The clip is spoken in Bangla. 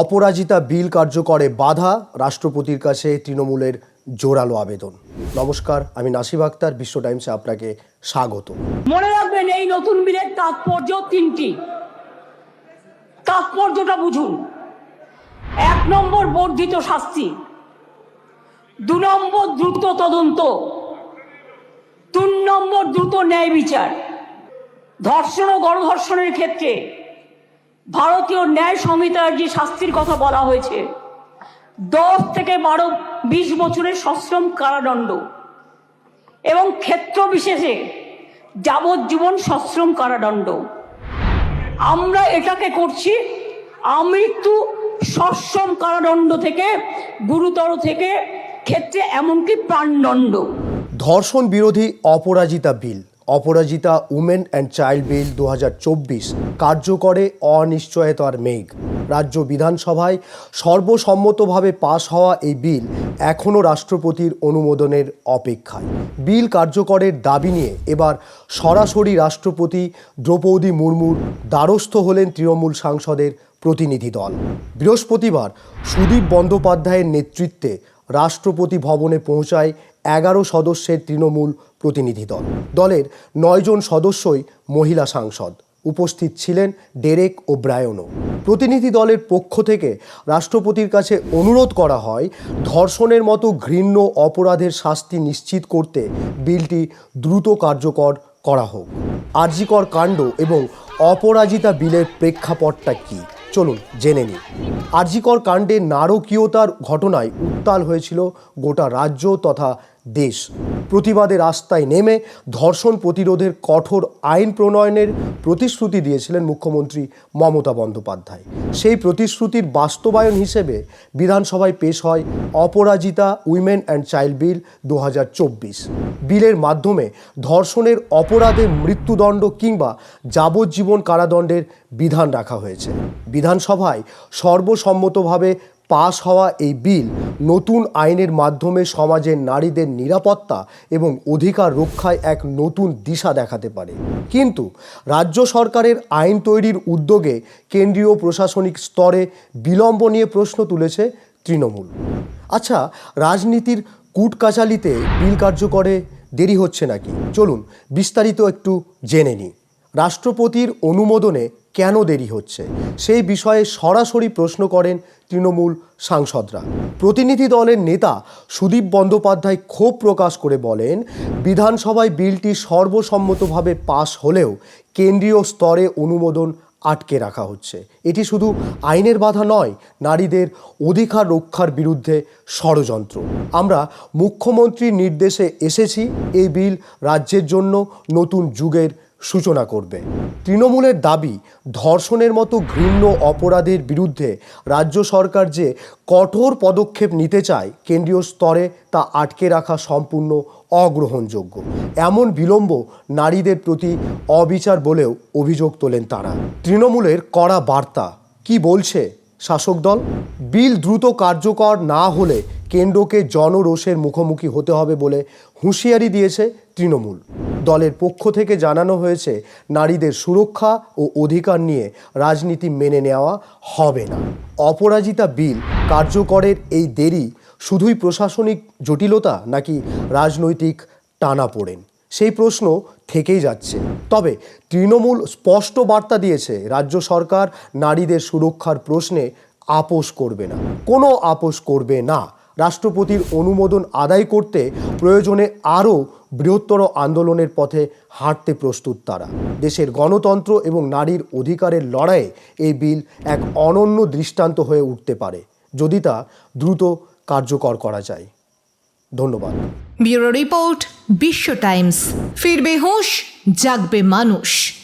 অপরাজিতা বিল কার্যকরে বাধা, রাষ্ট্রপতির কাছে তৃণমূলের জোরালো আবেদন। নমস্কার, আমি নাসিব আক্তার, বিশ্ব টাইমসে আপনাকে স্বাগত। মনে রাখবেন, এই নতুন বিলের তাৎপর্য তিনটি। তাৎপর্যটা বুঝুন। এক নম্বর বর্ধিত শাস্তি, দু নম্বর দ্রুত তদন্ত, তিন নম্বর দ্রুত ন্যায় বিচার। ধর্ষণ ও গণধর্ষণের ক্ষেত্রে ভারতীয় ন্যায় সংহিতার যে শাস্তির কথা বলা হয়েছে, দশ থেকে বারো, বিশ বছরের সশ্রম কারাদণ্ড এবং ক্ষেত্র বিশেষে যাবজ্জীবন সশ্রম কারাদণ্ড। আমরা এটাকে করছি, আমৃত্যু সশ্রম কারাদণ্ড থেকে, গুরুতর থেকে, ক্ষেত্রে এমনকি প্রাণদণ্ড। ধর্ষণ বিরোধী Aparajita bill. Aparajita women and child bill দু হাজার চব্বিশ কার্যকরে অনিশ্চয়তার মেঘ। রাজ্য বিধানসভায় সর্বসম্মতভাবে পাশ হওয়া এই বিল এখনও রাষ্ট্রপতির অনুমোদনের অপেক্ষায়। বিল কার্যকরের দাবি নিয়ে এবার সরাসরি রাষ্ট্রপতি দ্রৌপদী মুর্মুর দ্বারস্থ হলেন তৃণমূল সাংসদের প্রতিনিধি দল। বৃহস্পতিবার সুদীপ বন্দ্যোপাধ্যায়ের নেতৃত্বে রাষ্ট্রপতি ভবনে পৌঁছায় এগারো সদস্যের তৃণমূল প্রতিনিধি দল। দলের নয়জন সদস্যই মহিলা সাংসদ। উপস্থিত ছিলেন ডেরেক ও ব্রায়নও। প্রতিনিধি দলের পক্ষ থেকে রাষ্ট্রপতির কাছে অনুরোধ করা হয়, ধর্ষণের মতো ঘৃণ্য অপরাধের শাস্তি নিশ্চিত করতে বিলটি দ্রুত কার্যকর করা হোক। আরজিকর কাণ্ড এবং অপরাজিতা বিলের প্রেক্ষাপটটা কী? চলুন জেনে নিই। আরজিকর কাণ্ডে নারকীয়তার ঘটনায় উত্তাল হয়েছিল গোটা রাজ্য তথা দেশ। প্রতিবাদে রাস্তায় নেমে ধর্ষণ প্রতিরোধের কঠোর আইন প্রণয়নের প্রতিশ্রুতি দিয়েছিলেন মুখ্যমন্ত্রী মমতা বন্দ্যোপাধ্যায়। সেই প্রতিশ্রুতির বাস্তবায়ন হিসেবে বিধানসভায় পেশ হয় Aparajita women and child bill দু হাজার চব্বিশ। বিলের মাধ্যমে ধর্ষণের অপরাধে মৃত্যুদণ্ড কিংবা যাবজ্জীবন কারাদণ্ডের বিধান রাখা হয়েছে। বিধানসভায় সর্বসম্মতভাবে পাশ হওয়া এই বিল নতুন আইনের মাধ্যমে সমাজের নারীদের নিরাপত্তা এবং অধিকার রক্ষায় এক নতুন দিশা দেখাতে পারে। কিন্তু রাজ্য সরকারের আইন তৈরির উদ্যোগে কেন্দ্রীয় প্রশাসনিক স্তরে বিলম্ব নিয়ে প্রশ্ন তুলেছে তৃণমূল। আচ্ছা রাজনীতির কূটকাচালিতে বিল কার্যকরে দেরি হচ্ছে নাকি? চলুন বিস্তারিত একটু জেনে নিই। রাষ্ট্রপতির অনুমোদনে কেন দেরি হচ্ছে? সেই বিষয়ে সরাসরি প্রশ্ন করেন তৃণমূল সাংসদরা। প্রতিনিধি দলের নেতা সুদীপ বন্দ্যোপাধ্যায় ক্ষোভ প্রকাশ করে বলেন, বিধানসভায় বিলটি সর্বসম্মতভাবে পাশ হলেও কেন্দ্রীয় স্তরে অনুমোদন আটকে রাখা হচ্ছে। এটি শুধু আইনের বাধা নয়, নারীদের অধিকার রক্ষার বিরুদ্ধে ষড়যন্ত্র। আমরা মুখ্যমন্ত্রীর নির্দেশে এসেছি এই বিল রাজ্যের জন্য নতুন যুগের সূচনা করবে। তৃণমূলের দাবি, ধর্ষণের মতো ঘৃণ্য অপরাধের বিরুদ্ধে রাজ্য সরকার যে কঠোর পদক্ষেপ নিতে চায় কেন্দ্রীয় স্তরে তা আটকে রাখা সম্পূর্ণ অগ্রহণযোগ্য। এমন বিলম্ব নারীদের প্রতি অবিচার বলেও অভিযোগ তোলেন তারা। তৃণমূলের কড়া বার্তা, কি বলছে শাসক দল? বিল দ্রুত কার্যকর না হলে কেন্দ্রকে জনরোষের মুখোমুখি হতে হবে বলে হুঁশিয়ারি দিয়েছে তৃণমূল। দলের পক্ষ থেকে জানানো হয়েছে, নারীদের সুরক্ষা ও অধিকার নিয়ে রাজনীতি মেনে নেওয়া হবে না। অপরাজিতা বিল কার্যকরের এই দেরি শুধুই প্রশাসনিক জটিলতা নাকি রাজনৈতিক টানাপোড়েন? সেই প্রশ্ন থেকেই যাচ্ছে। তবে তৃণমূল স্পষ্ট বার্তা দিয়েছে, রাজ্য সরকার নারীদের সুরক্ষার প্রশ্নে আপোষ করবে না। কোনো আপোষ করবে না। রাষ্ট্রপতির অনুমোদন আদায় করতে প্রয়োজনে আরও বৃহত্তর আন্দোলনের পথে হাঁটতে প্রস্তুত তারা। দেশের গণতন্ত্র এবং নারীর অধিকারের লড়াইয়ে এই বিল এক অনন্য দৃষ্টান্ত হয়ে উঠতে পারে, যদি তা দ্রুত কার্যকর করা যায়। ধন্যবাদ। Bureau report Bishwa Times. ফিরবে হুঁশ, জাগবে মানুষ।